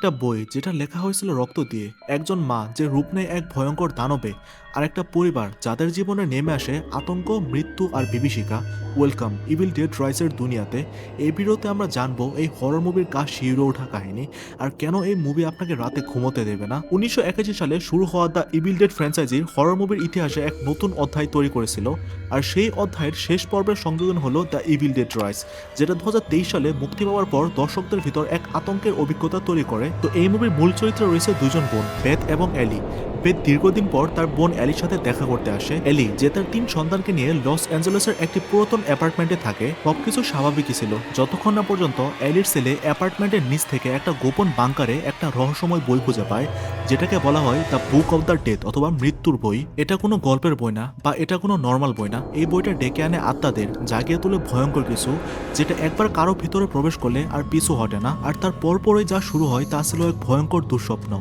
একটা বই যেটা লেখা হয়েছিল রক্ত দিয়ে। একজন মা যে রূপ নেয় এক ভয়ঙ্কর দানবে। আর একটা পরিবার যাদের জীবনে নেমে আসে আতঙ্ক, মৃত্যু আর বিভীষিকা। ওয়েলকাম ইভিল ডেড রাইসের দুনিয়াতে। এই ভিডিওতে আমরা জানব এই হরর মুভির গা শিউরে ওঠা কাহিনী আর কেন এই মুভি আপনাকে রাতে ঘুমোতে দেবে না? উনিশশো একাশি সালে শুরু হওয়া দ্য ইভিল ডেড ফ্র্যাঞ্চাইজির হরর মুভির ইতিহাসে এক নতুন অধ্যায় তৈরি করেছিল। আর সেই অধ্যায়ের শেষ পর্বের সংযোজন হলো দ্য ইভিল ডেড রাইস যেটা দু হাজার তেইশ সালে মুক্তি পাওয়ার পর দর্শকদের ভিতর এক আতঙ্কের অভিজ্ঞতা তৈরি করে। তো এই মুভির মূল চরিত্রে রয়েছে দুজন বোন বেথ এবং এলি বেথ দীর্ঘদিন পর তার বোন এলির সাথে দেখা করতে আসে। এলি যে তার তিন সন্তানকে নিয়ে লস অ্যাঞ্জেলেসের একটি পুরাতন অ্যাপার্টমেন্টে থাকে, সবকিছু স্বাভাবিকই ছিল। যতক্ষণ না পর্যন্ত এলির ছেলে অ্যাপার্টমেন্টের নিচ থেকে একটা গোপন বাংকারে একটা রহস্যময় বই খুঁজে পায়, যেটাকে বলা হয় the book of the death অথবা মৃত্যুর বই এটা কোনো গল্পের বই না, বা এটা কোনো নর্মাল বই না। এই বইটা ডেকে আনে আত্মাদের, জাগিয়ে তোলে ভয়ঙ্কর কিছু, যেটা একবার কারও ভিতরে প্রবেশ করলে আর পিছু হটে না। আর তার পরপরই যা শুরু হয় তা ছিল এক ভয়ঙ্কর দুঃস্বপ্ন।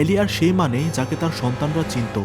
এলি আর সেই মানেই যাকে তার সন্তানরা চিনত।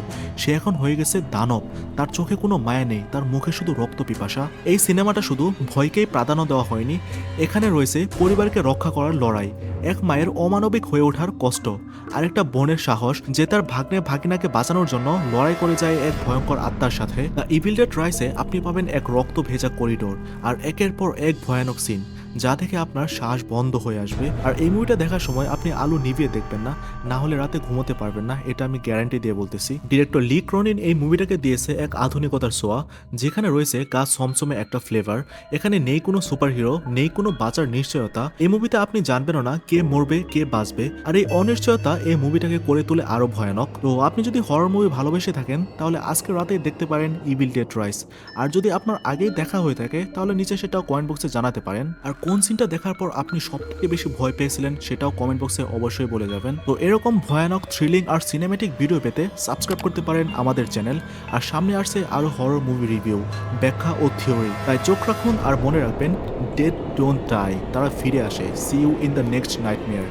সে এখন হয়ে গেছে দানব। তার চোখে কোনো মায়া নেই, তার মুখে শুধু রক্ত পিপাসা। এই সিনেমাটা শুধু ভয়কেই প্রাধান্য দেওয়া হয়নি। এখানে রয়েছে পরিবারকে রক্ষা করার লড়াই। এক মায়ের অমানবিক হয়ে ওঠার কষ্ট। আরেকটা বোনের সাহস, যে তার ভাগ্নে ভাগিনাকে বাঁচানোর জন্য লড়াই করে যায় এক ভয়ঙ্কর আত্মার সাথে। দ্য ইভিল ডেড রাইসে আপনি পাবেন এক রক্ত ভেজা করিডোর, আর একের পর এক ভয়ানক সিন। যা থেকে আপনার শ্বাস বন্ধ হয়ে আসবে। আর এই মুভিটা দেখার সময় আপনি আলো নিভিয়ে দেখবেন না না হলে রাতে ঘুমোতে পারবেন না, এটা আমি গ্যারান্টি দিয়ে বলতেছি। ডিরেক্টর লি ক্রনিন এই মুভিটাকে দিয়েছে এক আধুনিকতার সোয়া যেখানে রয়েছে গা সমসমে একটা ফ্লেভার এখানে নেই কোনো সুপারহিরো নেই কোনো বাঁচার নিশ্চয়তা। এই মুভিতে আপনি জানবেনও না কে মরবে, কে বাঁচবে, আর এই অনিশ্চয়তা এই মুভিটাকে করে তোলে আরও ভয়ানক। তো আপনি যদি হরর মুভি ভালোবেসে থাকেন, তাহলে আজকে রাতে দেখতে পারেন ইভিল ডেড রাইস আর যদি আপনার আগেই দেখা হয়ে থাকে, তাহলে নিচে সেটাও কমেন্ট বক্সে জানাতে পারেন। আর কোন সিনটা দেখার পর আপনি সবথেকে বেশি ভয় পেয়েছিলেন সেটাও কমেন্ট বক্সে অবশ্যই বলে যাবেন। তো এরকম ভয়ানক থ্রিলিং আর সিনেমেটিক ভিডিও পেতে সাবস্ক্রাইব করতে পারেন আমাদের চ্যানেল আর সামনে আসছে আরও হরর মুভি রিভিউ ব্যাখ্যা ও থিওরি তাই চোখ রাখুন আর মনে রাখবেন ডেড ডোন্ট ডাই তারা ফিরে আসে। See you in the next nightmare